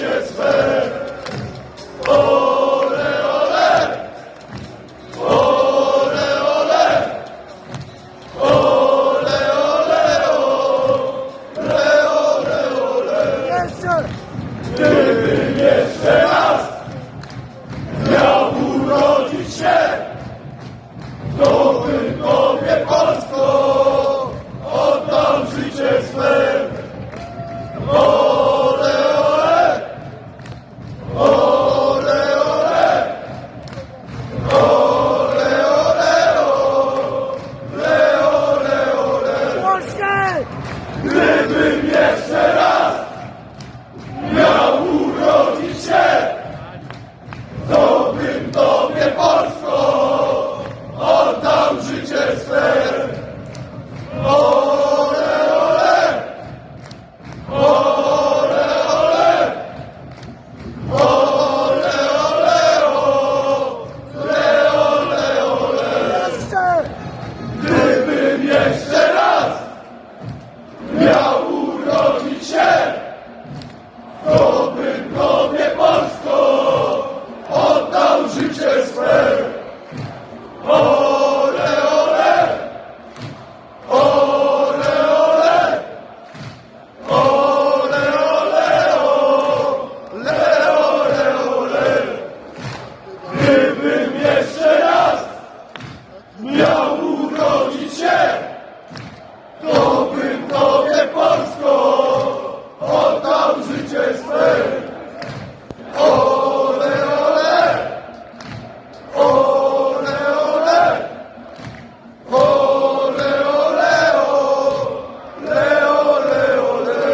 righteous życie! Dobrym Polsko oddał życie swe! Ole, ole! Ole, ole! Ole, ole, ole! Ole, ole, Gdybym jeszcze raz miał urodzić się